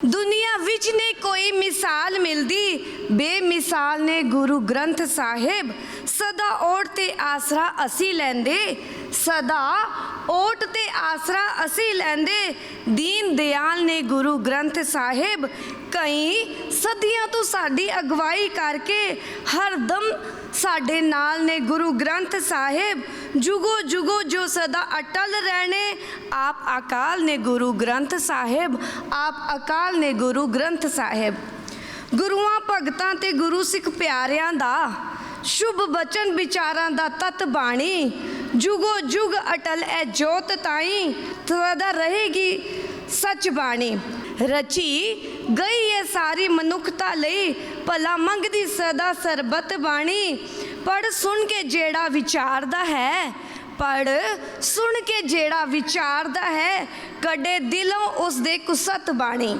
ਦੁਨੀਆ ਵਿੱਚ ਨਹੀਂ ਕੋਈ ਮਿਸਾਲ ਮਿਲਦੀ। ਬੇਮਿਸਾਲ ਨੇ ਗੁਰੂ ਗ੍ਰੰਥ ਸਾਹਿਬ, ਸਦਾ ਓਟ ਤੇ ਆਸਰਾ ਅਸੀਂ ਲੈਂਦੇ। ਸਦਾ ਓਟ ਤੇ ਆਸਰਾ ਅਸੀਂ ਲੈਂਦੇ। ਦੀਨ ਦਿਆਲ ਨੇ ਗੁਰੂ ਗ੍ਰੰਥ ਸਾਹਿਬ ਕਈ ਸਦੀਆਂ ਤੋਂ ਸਾਡੀ ਅਗਵਾਈ ਕਰਕੇ ਹਰਦਮ ਸਾਡੇ ਨਾਲ ਨੇ ਗੁਰੂ ਗ੍ਰੰਥ ਸਾਹਿਬ। ਜੁਗੋ ਜੁਗੋ ਜੋ ਸਦਾ ਅਟਲ ਰਹਿਣੇ, ਆਪ ਅਕਾਲ ਨੇ ਗੁਰੂ ਗ੍ਰੰਥ ਸਾਹਿਬ, ਆਪ ਅਕਾਲ ਨੇ ਗੁਰੂ ਗ੍ਰੰਥ ਸਾਹਿਬ। ਗੁਰੂਆਂ, ਭਗਤਾਂ ਤੇ ਗੁਰੂ ਸਿੱਖ ਪਿਆਰਿਆਂ ਦਾ ਸ਼ੁਭ ਬਚਨ ਵਿਚਾਰਾਂ ਦਾ ਤਤ ਬਾਣੀ। ਜੁਗੋ ਜੁਗ ਅਟਲ ਐ ਜੋਤ ਤਾਈ ਸਦਾ ਰਹੇਗੀ ਸੱਚ ਬਾਣੀ। ਰਚੀ ਗਈ ਹੈ ਸਾਰੀ ਮਨੁੱਖਤਾ ਲਈ, ਭਲਾ ਮੰਗਦੀ ਸਦਾ ਸਰਬਤ ਬਾਣੀ। ਪੜ ਸੁਣ ਕੇ ਜਿਹੜਾ ਵਿਚਾਰਦਾ ਹੈ ਪੜ ਸੁਣ ਕੇ ਜਿਹੜਾ ਵਿਚਾਰਦਾ ਹੈ ਕਦੇ ਦਿਲੋਂ ਉਸ ਦੇ ਕੁਸਤ ਬਾਣੀ।